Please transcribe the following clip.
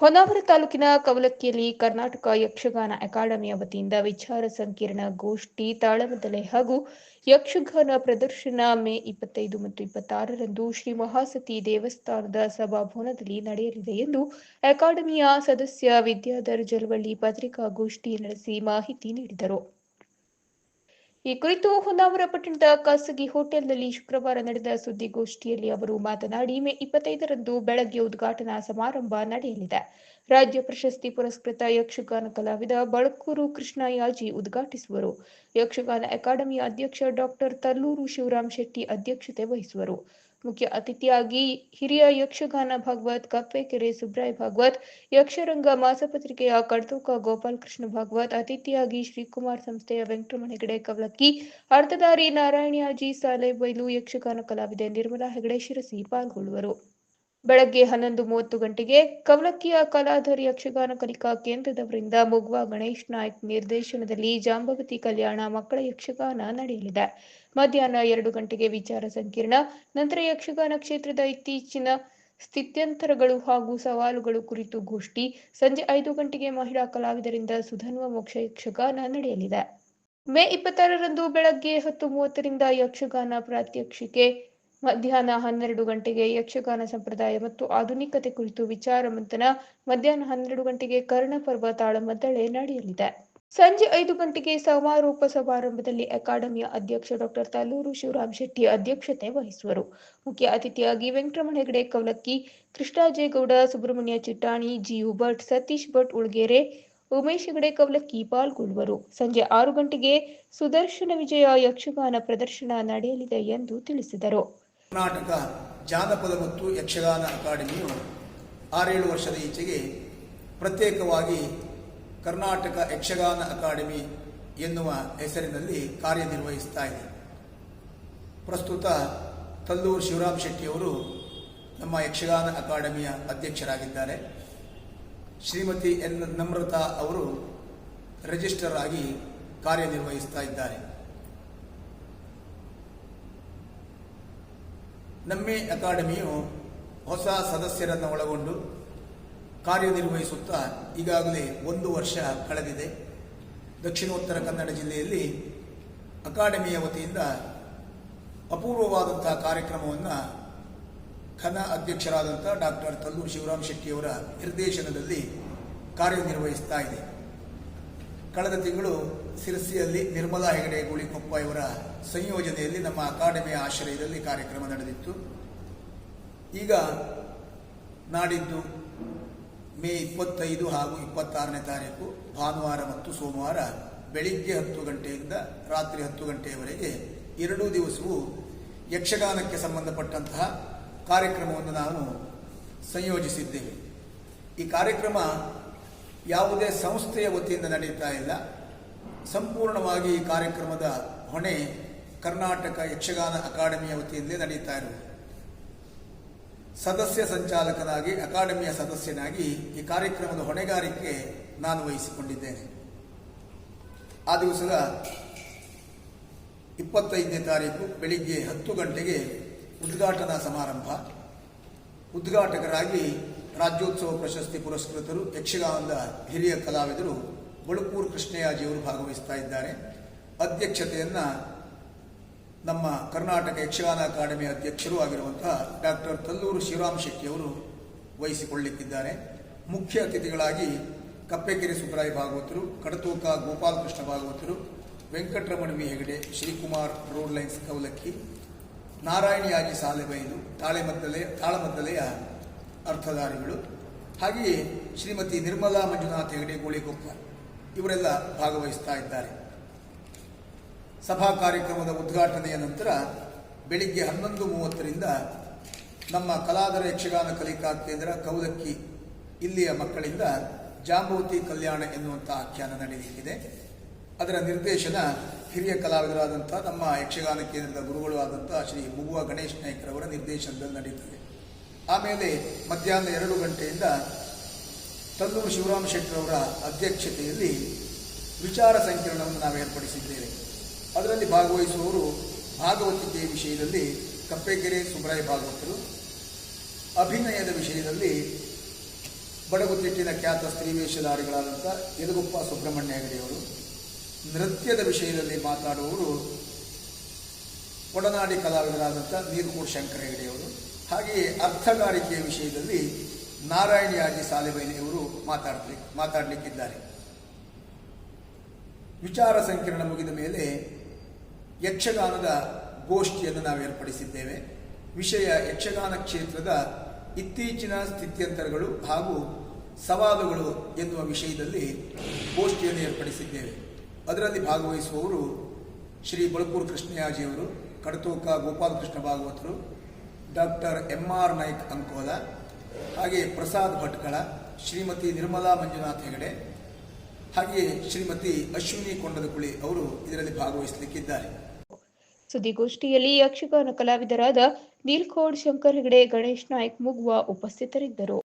ಹೊನ್ನಾವರ ತಾಲೂಕಿನ ಕವಲಕ್ಕಿಯಲ್ಲಿ ಕರ್ನಾಟಕ ಯಕ್ಷಗಾನ ಅಕಾಡೆಮಿಯ ವತಿಯಿಂದ ವಿಚಾರ ಸಂಕಿರಣ ಗೋಷ್ಠಿ ತಾಳಮದಲೆ ಹಾಗೂ ಯಕ್ಷಗಾನ ಪ್ರದರ್ಶನ ಮೇ ಇಪ್ಪತ್ತೈದು ಮತ್ತು ಇಪ್ಪತ್ತಾರರಂದು ಶ್ರೀ ಮಹಾಸತಿ ದೇವಸ್ಥಾನದ ಸಭಾಭವನದಲ್ಲಿ ನಡೆಯಲಿದೆ ಎಂದು ಅಕಾಡೆಮಿಯ ಸದಸ್ಯ ವಿದ್ಯಾಧರ್ ಜಲವಳ್ಳಿ ಪತ್ರಿಕಾಗೋಷ್ಠಿ ನಡೆಸಿ ಮಾಹಿತಿ ನೀಡಿದರು. ಈ ಕುರಿತು ಹೊನ್ನಾವರ ಪಟ್ಟಣದ ಖಾಸಗಿ ಹೋಟೆಲ್ನಲ್ಲಿ ಶುಕ್ರವಾರ ನಡೆದ ಸುದ್ದಿಗೋಷ್ಠಿಯಲ್ಲಿ ಅವರು ಮಾತನಾಡಿ, ಮೇ ಇಪ್ಪತ್ತೈದರಂದು ಬೆಳಗ್ಗೆ ಉದ್ಘಾಟನಾ ಸಮಾರಂಭ ನಡೆಯಲಿದೆ. ರಾಜ್ಯ ಪ್ರಶಸ್ತಿ ಪುರಸ್ಕೃತ ಯಕ್ಷಗಾನ ಕಲಾವಿದ ಬಳಕೂರು ಕೃಷ್ಣಯಾಜಿ ಉದ್ಘಾಟಿಸುವರು. ಯಕ್ಷಗಾನ ಅಕಾಡೆಮಿಯ ಅಧ್ಯಕ್ಷ ಡಾಕ್ಟರ್ ತಲ್ಲೂರು ಶಿವರಾಮ್ ಶೆಟ್ಟಿ ಅಧ್ಯಕ್ಷತೆ ವಹಿಸುವರು. ಮುಖ್ಯ ಅತಿಥಿಯಾಗಿ ಹಿರಿಯ ಯಕ್ಷಗಾನ ಭಾಗವತ್ ಕಪ್ಪೆಕೆರೆ ಸುಬ್ರಾಯ್ ಭಾಗವತ್, ಯಕ್ಷರಂಗ ಮಾಸಪತ್ರಿಕೆಯ ಕಡ್ತೋಕ ಗೋಪಾಲಕೃಷ್ಣ ಭಾಗವತ್, ಅತಿಥಿಯಾಗಿ ಶ್ರೀಕುಮಾರ್ ಸಂಸ್ಥೆಯ ವೆಂಕಟರಮಣ ಹೆಗಡೆ ಕವಲಕ್ಕಿ ಅರ್ಥಧಾರಿ ನಾರಾಯಣಿಯಾಜಿ ಸಾಲೆಬೈಲು ಯಕ್ಷಗಾನ ಕಲಾವಿದೆ ನಿರ್ಮಲಾ ಹೆಗಡೆ, ಶಿರಸಿ ಪಾಲ್ಗೊಳ್ಳುವರು. ಬೆಳಗ್ಗೆ ಹನ್ನೊಂದು ಮೂವತ್ತು ಗಂಟೆಗೆ ಕವಲಕ್ಕಿಯ ಕಲಾಧರ್ ಯಕ್ಷಗಾನ ಕಲಿಕಾ ಕೇಂದ್ರದವರಿಂದ ಮುಗ್ವಾ ಗಣೇಶ್ ನಾಯ್ಕ್ ನಿರ್ದೇಶನದಲ್ಲಿ ಜಾಂಬವತಿ ಕಲ್ಯಾಣ ಮಕ್ಕಳ ಯಕ್ಷಗಾನ ನಡೆಯಲಿದೆ. ಮಧ್ಯಾಹ್ನ ಎರಡು ಗಂಟೆಗೆ ವಿಚಾರ ಸಂಕಿರಣ, ನಂತರ ಯಕ್ಷಗಾನ ಕ್ಷೇತ್ರದ ಇತ್ತೀಚಿನ ಸ್ಥಿತ್ಯಂತರಗಳು ಹಾಗೂ ಸವಾಲುಗಳು ಕುರಿತು ಗೋಷ್ಠಿ, ಸಂಜೆ ಐದು ಗಂಟೆಗೆ ಮಹಿಳಾ ಕಲಾವಿದರಿಂದ ಸುಧನ್ವ ಮೋಕ್ಷ ಯಕ್ಷಗಾನ ನಡೆಯಲಿದೆ. ಮೇ ಇಪ್ಪತ್ತಾರರಂದು ಬೆಳಗ್ಗೆ ಹತ್ತು ಮೂವತ್ತರಿಂದ ಯಕ್ಷಗಾನ ಪ್ರಾತ್ಯಕ್ಷಿಕೆ ಮಧ್ಯಾಹ್ನ ಹನ್ನೆರಡು ಗಂಟೆಗೆ ಯಕ್ಷಗಾನ ಸಂಪ್ರದಾಯ ಮತ್ತು ಆಧುನಿಕತೆ ಕುರಿತು ವಿಚಾರ ಮಂಥನ ಮಧ್ಯಾಹ್ನ ಹನ್ನೆರಡು ಗಂಟೆಗೆ ಕರ್ಣಪರ್ವ ತಾಳಮದ್ದಳೆ ನಡೆಯಲಿದೆ. ಸಂಜೆ ಐದು ಗಂಟೆಗೆ ಸಮಾರೋಪ ಸಮಾರಂಭದಲ್ಲಿ ಅಕಾಡೆಮಿಯ ಅಧ್ಯಕ್ಷ ಡಾಕ್ಟರ್ ತಲ್ಲೂರು ಶಿವರಾಮ್ ಶೆಟ್ಟಿ ಅಧ್ಯಕ್ಷತೆ ವಹಿಸುವರು. ಮುಖ್ಯ ಅತಿಥಿಯಾಗಿ ವೆಂಕಟರಮಣ ಹೆಗಡೆ ಕವಲಕ್ಕಿ ಕೃಷ್ಣಾಜೇಗೌಡ ಸುಬ್ರಹ್ಮಣ್ಯ ಚಿಟ್ಟಾಣಿ ಜಿಯು ಭಟ್ ಸತೀಶ್ ಭಟ್ ಉಳ್ಗೇರೆ, ಉಮೇಶ್ ಹೆಗಡೆ ಕವಲಕ್ಕಿ ಪಾಲ್ಗೊಳ್ಳುವರು. ಸಂಜೆ ಆರು ಗಂಟೆಗೆ ಸುದರ್ಶನ ವಿಜಯ ಯಕ್ಷಗಾನ ಪ್ರದರ್ಶನ ನಡೆಯಲಿದೆ ಎಂದು ತಿಳಿಸಿದರು. ಕರ್ನಾಟಕ ಜಾನಪದ ಮತ್ತು ಯಕ್ಷಗಾನ ಅಕಾಡೆಮಿಯು ಆರೇಳು ವರ್ಷದ ಈಚೆಗೆ ಪ್ರತ್ಯೇಕವಾಗಿ ಕರ್ನಾಟಕ ಯಕ್ಷಗಾನ ಅಕಾಡೆಮಿ ಎನ್ನುವ ಹೆಸರಿನಲ್ಲಿ ಕಾರ್ಯನಿರ್ವಹಿಸ್ತಾ ಇದೆ. ಪ್ರಸ್ತುತ ತಲ್ಲೂರು ಶಿವರಾಮ್ ಶೆಟ್ಟಿಯವರು ನಮ್ಮ ಯಕ್ಷಗಾನ ಅಕಾಡೆಮಿಯ ಅಧ್ಯಕ್ಷರಾಗಿದ್ದಾರೆ. ಶ್ರೀಮತಿ ಎನ್ ನಮ್ರತಾ ಅವರು ರಿಜಿಸ್ಟರ್ ಆಗಿ ಕಾರ್ಯನಿರ್ವಹಿಸ್ತಾ ಇದ್ದಾರೆ. ನಮ್ಮೆ ಅಕಾಡೆಮಿಯು ಹೊಸ ಸದಸ್ಯರನ್ನು ಒಳಗೊಂಡು ಕಾರ್ಯನಿರ್ವಹಿಸುತ್ತಾ ಈಗಾಗಲೇ ಒಂದು ವರ್ಷ ಕಳೆದಿದೆ. ದಕ್ಷಿಣೋತ್ತರ ಕನ್ನಡ ಜಿಲ್ಲೆಯಲ್ಲಿ ಅಕಾಡೆಮಿಯ ವತಿಯಿಂದ ಅಪೂರ್ವವಾದಂತಹ ಕಾರ್ಯಕ್ರಮವನ್ನು ಖನ ಅಧ್ಯಕ್ಷರಾದಂಥ ಡಾಕ್ಟರ್ ತಲ್ಲೂರು ಶಿವರಾಮ್ ಶೆಟ್ಟಿಯವರ ನಿರ್ದೇಶನದಲ್ಲಿ ಕಾರ್ಯನಿರ್ವಹಿಸ್ತಾ ಇದೆ. ಕಳೆದ ತಿಂಗಳು ಸಿರಸಿಯಲ್ಲಿ ನಿರ್ಮಲಾ ಹೆಗಡೆ ಗುಳಿಕೊಪ್ಪ ಇವರ ಸಂಯೋಜನೆಯಲ್ಲಿ ನಮ್ಮ ಅಕಾಡೆಮಿಯ ಆಶ್ರಯದಲ್ಲಿ ಕಾರ್ಯಕ್ರಮ ನಡೆದಿತ್ತು. ಈಗ ನಾಡಿದ್ದು ಮೇ ಇಪ್ಪತ್ತೈದು ಹಾಗೂ ಇಪ್ಪತ್ತಾರನೇ ತಾರೀಕು, ಭಾನುವಾರ ಮತ್ತು ಸೋಮವಾರ ಬೆಳಿಗ್ಗೆ ಹತ್ತು ಗಂಟೆಯಿಂದ ರಾತ್ರಿ ಹತ್ತು ಗಂಟೆಯವರೆಗೆ ಎರಡೂ ದಿವಸವೂ ಯಕ್ಷಗಾನಕ್ಕೆ ಸಂಬಂಧಪಟ್ಟಂತಹ ಕಾರ್ಯಕ್ರಮವನ್ನು ನಾನು ಸಂಯೋಜಿಸಿದ್ದೇವೆ. ಈ ಕಾರ್ಯಕ್ರಮ ಯಾವುದೇ ಸಂಸ್ಥೆಯ ವತಿಯಿಂದ ನಡೀತಾ ಇಲ್ಲ. ಸಂಪೂರ್ಣವಾಗಿ ಈ ಕಾರ್ಯಕ್ರಮದ ಹೊಣೆ ಕರ್ನಾಟಕ ಯಕ್ಷಗಾನ ಅಕಾಡೆಮಿಯ ವತಿಯಿಂದಲೇ ನಡೀತಾ ಇರುವುದು. ಸದಸ್ಯ ಸಂಚಾಲಕನಾಗಿ, ಅಕಾಡೆಮಿಯ ಸದಸ್ಯನಾಗಿ ಈ ಕಾರ್ಯಕ್ರಮದ ಹೊಣೆಗಾರಿಕೆ ನಾನು ವಹಿಸಿಕೊಂಡಿದ್ದೇನೆ. ಆ ದಿವಸದ ಇಪ್ಪತ್ತೈದನೇ ತಾರೀಕು ಬೆಳಿಗ್ಗೆ ಹತ್ತು ಗಂಟೆಗೆ ಉದ್ಘಾಟನಾ ಸಮಾರಂಭ. ಉದ್ಘಾಟಕರಾಗಿ ರಾಜ್ಯೋತ್ಸವ ಪ್ರಶಸ್ತಿ ಪುರಸ್ಕೃತರು, ಯಕ್ಷಗಾನದ ಹಿರಿಯ ಕಲಾವಿದರು ಬಳುಕೂರು ಕೃಷ್ಣಯ್ಯಜಿಯವರು ಭಾಗವಹಿಸ್ತಾ ಇದ್ದಾರೆ. ಅಧ್ಯಕ್ಷತೆಯನ್ನು ನಮ್ಮ ಕರ್ನಾಟಕ ಯಕ್ಷಗಾನ ಅಕಾಡೆಮಿ ಅಧ್ಯಕ್ಷರೂ ಆಗಿರುವಂತಹ ಡಾಕ್ಟರ್ ತಲ್ಲೂರು ಶಿವರಾಮ್ ಶೆಟ್ಟಿಯವರು ವಹಿಸಿಕೊಳ್ಳಲಿಕ್ಕಿದ್ದಾರೆ. ಮುಖ್ಯ ಅತಿಥಿಗಳಾಗಿ ಕಪ್ಪೆಕೆರೆ ಸುಬ್ರಾಯ ಭಾಗವತರು, ಕಡತೂಕ ಗೋಪಾಲಕೃಷ್ಣ ಭಾಗವತರು ವೆಂಕಟರಮಣ ಹೆಗಡೆ, ಶ್ರೀಕುಮಾರ್ ರೋಡ್ ಲೈನ್ಸ್ ಕವಲಕ್ಕಿ ನಾರಾಯಣಿಯಾಜಿ ಸಾಲೆಬೈಲು, ತಾಳೆಮದ್ದಲೆಯ ತಾಳಮದ್ದಲೆಯ ಅರ್ಥಧಾರಿಗಳು. ಹಾಗೆಯೇ ಶ್ರೀಮತಿ ನಿರ್ಮಲಾ ಮಂಜುನಾಥ್ ಹೆಗಡೆ ಗೋಳಿಗೊಪ್ಪ ಇವರೆಲ್ಲ ಭಾಗವಹಿಸ್ತಾ ಇದ್ದಾರೆ. ಸಭಾ ಕಾರ್ಯಕ್ರಮದ ಉದ್ಘಾಟನೆಯ ನಂತರ ಬೆಳಿಗ್ಗೆ ಹನ್ನೊಂದು ಮೂವತ್ತರಿಂದ ನಮ್ಮ ಕಲಾದರ ಯಕ್ಷಗಾನ ಕಲಿಕಾ ಕೇಂದ್ರ ಕೌಲಕ್ಕಿ ಇಲ್ಲಿಯ ಮಕ್ಕಳಿಂದ ಜಾಂಬವತಿ ಕಲ್ಯಾಣ ಎನ್ನುವಂಥ ಆಖ್ಯಾನ ನಡೆಯಲಿದೆ ಅದರ ನಿರ್ದೇಶನ ಹಿರಿಯ ಕಲಾವಿದರಾದಂಥ ನಮ್ಮ ಯಕ್ಷಗಾನ ಕೇಂದ್ರದ ಗುರುಗಳು ಆದಂಥ ಶ್ರೀ ಮುಗುವ ಗಣೇಶ್ ನಾಯ್ಕರವರ ನಿರ್ದೇಶನದಲ್ಲಿ ನಡೆಯುತ್ತದೆ. ಆಮೇಲೆ ಮಧ್ಯಾಹ್ನ ಎರಡು ಗಂಟೆಯಿಂದ ತಲ್ಲೂರು ಶಿವರಾಮ ಶೆಟ್ಟರವರ ಅಧ್ಯಕ್ಷತೆಯಲ್ಲಿ ವಿಚಾರ ಸಂಕಿರಣವನ್ನು ನಾವು ಏರ್ಪಡಿಸಿದ್ದೇವೆ. ಅದರಲ್ಲಿ ಭಾಗವಹಿಸುವವರು ಭಾಗವತಿಕೆಯ ವಿಷಯದಲ್ಲಿ ಕಪ್ಪೆಗೆರೆ ಸುಬ್ರಾಯ ಭಾಗವತರು. ಅಭಿನಯದ ವಿಷಯದಲ್ಲಿ ಬಡಗುತಿಟ್ಟಿನ ಖ್ಯಾತ ಸ್ತ್ರೀ ವೇಷಧಾರಿಗಳಾದಂಥ ಯದಗುಪ್ಪ ಸುಬ್ರಹ್ಮಣ್ಯ ಹೆಗಡೆಯವರು ನೃತ್ಯದ ವಿಷಯದಲ್ಲಿ ಮಾತಾಡುವವರು ಒಡನಾಡಿ ಕಲಾವಿದರಾದಂಥ ನೀರುಕೂರ್ ಶಂಕರ ಹೆಗಡೆಯವರು ಹಾಗೆಯೇ ಅರ್ಥಗಾರಿಕೆಯ ವಿಷಯದಲ್ಲಿ ನಾರಾಯಣಿಯಾಜಿ ಸಾಲಿಬೈನಿಯವರು ಮಾತಾಡಲಿ ಮಾತಾಡಲಿಕ್ಕಿದ್ದಾರೆ. ವಿಚಾರ ಸಂಕಿರಣ ಮುಗಿದ ಮೇಲೆ ಯಕ್ಷಗಾನದ ಗೋಷ್ಠಿಯನ್ನು ನಾವು ಏರ್ಪಡಿಸಿದ್ದೇವೆ ವಿಷಯ ಯಕ್ಷಗಾನ ಕ್ಷೇತ್ರದ ಇತ್ತೀಚಿನ ಸ್ಥಿತ್ಯಂತರಗಳು ಹಾಗೂ ಸವಾಲುಗಳು ಎನ್ನುವ ವಿಷಯದಲ್ಲಿ ಗೋಷ್ಠಿಯನ್ನು ಏರ್ಪಡಿಸಿದ್ದೇವೆ. ಅದರಲ್ಲಿ ಭಾಗವಹಿಸುವವರು ಶ್ರೀ ಬಳಪೂರ್ ಕೃಷ್ಣಯಾಜಿಯವರು ಕಡತೋಕ ಗೋಪಾಲಕೃಷ್ಣ ಭಾಗವತರು doctor M R Naik Ankola ಹಾಗೆ ಪ್ರಸಾದ್ ಭಟ್ಕಳ, ಶ್ರೀಮತಿ ನಿರ್ಮಲಾ ಮಂಜುನಾಥ್ ಹೆಗಡೆ, ಹಾಗೆಯೇ ಶ್ರೀಮತಿ ಅಶ್ವಿನಿ ಕೊಂಡದಕುಳಿ ಅವರು ಇದರಲ್ಲಿ ಭಾಗವಹಿಸಲಿಕ್ಕಿದ್ದಾರೆ. ಸುದ್ದಿಗೋಷ್ಠಿಯಲ್ಲಿ ಯಕ್ಷಗಾನ ಕಲಾವಿದರಾದ ನೀಲ್ಕೋಡ್ ಶಂಕರ್ ಹೆಗಡೆ, ಗಣೇಶ್ ನಾಯ್ಕ್, ಮುಗುವ ಉಪಸ್ಥಿತರಿದ್ದರು.